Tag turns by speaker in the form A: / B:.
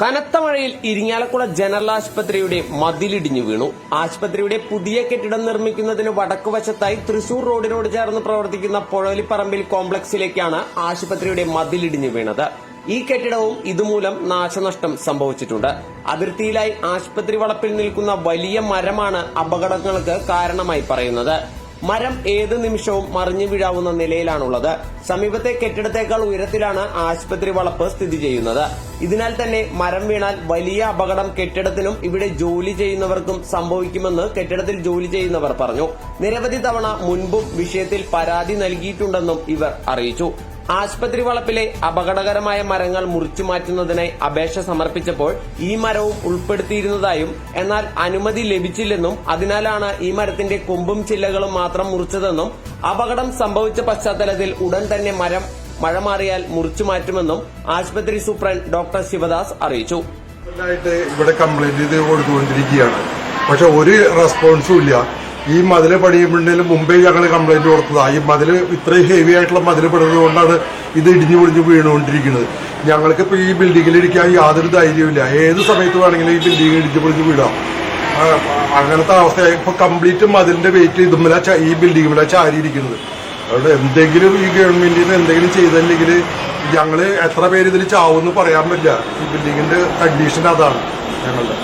A: കനത്ത മഴയിൽ ഇരിങ്ങാലക്കുട ജനറൽ ആശുപത്രിയുടെ മതിലിടിഞ്ഞു വീണു. ആശുപത്രിയുടെ പുതിയ കെട്ടിടം നിർമ്മിക്കുന്നതിന് വടക്കുവശത്തായി തൃശൂർ റോഡിനോട് ചേർന്ന് പ്രവർത്തിക്കുന്ന പുഴലിപ്പറമ്പിൽ കോംപ്ലക്സിലേക്കാണ് ആശുപത്രിയുടെ മതിലിടിഞ്ഞു വീണത്. ഈ കെട്ടിടവും ഇതുമൂലം നാശനഷ്ടം സംഭവിച്ചിട്ടുണ്ട്. അതിർത്തിയിലായി ആശുപത്രി വളപ്പിൽ നിൽക്കുന്ന വലിയ മരമാണ് അപകടങ്ങൾക്ക് കാരണമായി പറയുന്നത്. മരം ഏത് നിമിഷവും മറിഞ്ഞു വീഴാവുന്ന നിലയിലാണുള്ളത്. സമീപത്തെ കെട്ടിടത്തേക്കാൾ ഉയരത്തിലാണ് ആശുപത്രി വളപ്പ് സ്ഥിതി ചെയ്യുന്നത്. ഇതിനാൽ തന്നെ മരം വീണാൽ വലിയ അപകടം കെട്ടിടത്തിനും ഇവിടെ ജോലി ചെയ്യുന്നവർക്കും സംഭവിക്കുമെന്ന് കെട്ടിടത്തിൽ ജോലി ചെയ്യുന്നവർ പറഞ്ഞു. നിരവധി തവണ മുൻപും വിഷയത്തിൽ പരാതി നൽകിയിട്ടുണ്ടെന്നും ഇവർ അറിയിച്ചു. ആശുപത്രി വളപ്പിലെ അപകടകരമായ മരങ്ങൾ മുറിച്ചു മാറ്റുന്നതിനായി അപേക്ഷ സമർപ്പിച്ചപ്പോൾ ഈ മരവും ഉൾപ്പെടുത്തിയിരുന്നതായും എന്നാൽ അനുമതി ലഭിച്ചില്ലെന്നും അതിനാലാണ് ഈ മരത്തിന്റെ കൊമ്പും ചില്ലകളും മാത്രം മുറിച്ചതെന്നും അപകടം സംഭവിച്ച പശ്ചാത്തലത്തിൽ ഉടൻ തന്നെ മരം മഴ മാറിയാൽ മുറിച്ചു മാറ്റുമെന്നും ആശുപത്രി സൂപ്രണ്ട് ഡോക്ടർ ശിവദാസ് അറിയിച്ചു.
B: ഇവിടെ കംപ്ലൈന്റ് ചെയ്ത് കൊടുത്തുകൊണ്ടിരിക്കുകയാണ്. പക്ഷെ ഒരു റെസ്പോൺസും ഇല്ല. ഈ മതിൽ പണിയുമ്പോഴേലും മുമ്പേ ഞങ്ങൾ കംപ്ലൈന്റ് കൊടുത്തതാണ് ഈ മതിൽ ഇത്രയും ഹെവി ആയിട്ടുള്ള മതിൽ പെടുന്നത് കൊണ്ടാണ് ഇത് ഇടിഞ്ഞു പൊടിഞ്ഞു വീണുകൊണ്ടിരിക്കുന്നത്. ഞങ്ങൾക്ക് ഇപ്പൊ ഈ ബിൽഡിങ്ങിൽ ഇരിക്കാൻ യാതൊരു ധൈര്യമില്ല ഏത് സമയത്ത് വേണമെങ്കിലും ഈ ബിൽഡിംഗ് ഇടിഞ്ഞു പൊളിഞ്ഞു വീടാം അങ്ങനത്തെ അവസ്ഥയായി. ഇപ്പൊ കംപ്ലീറ്റ് മതിലിന്റെ വെയിറ്റ് ഇതുമ്മല ഈ ബിൽഡിങ്ങില ചാരിയിരിക്കുന്നത്. അതുകൊണ്ട് എന്തെങ്കിലും ഈ ഗവൺമെന്റിന് എന്തെങ്കിലും ചെയ്തില്ലെങ്കിൽ ഞങ്ങൾ എത്ര പേര് ഇതിൽ ചാവുമെന്ന് പറയാൻ പറ്റില്ല. ഈ ബിൽഡിങ്ങിന്റെ കണ്ടീഷൻ അതാണ് ഞങ്ങളുടെ.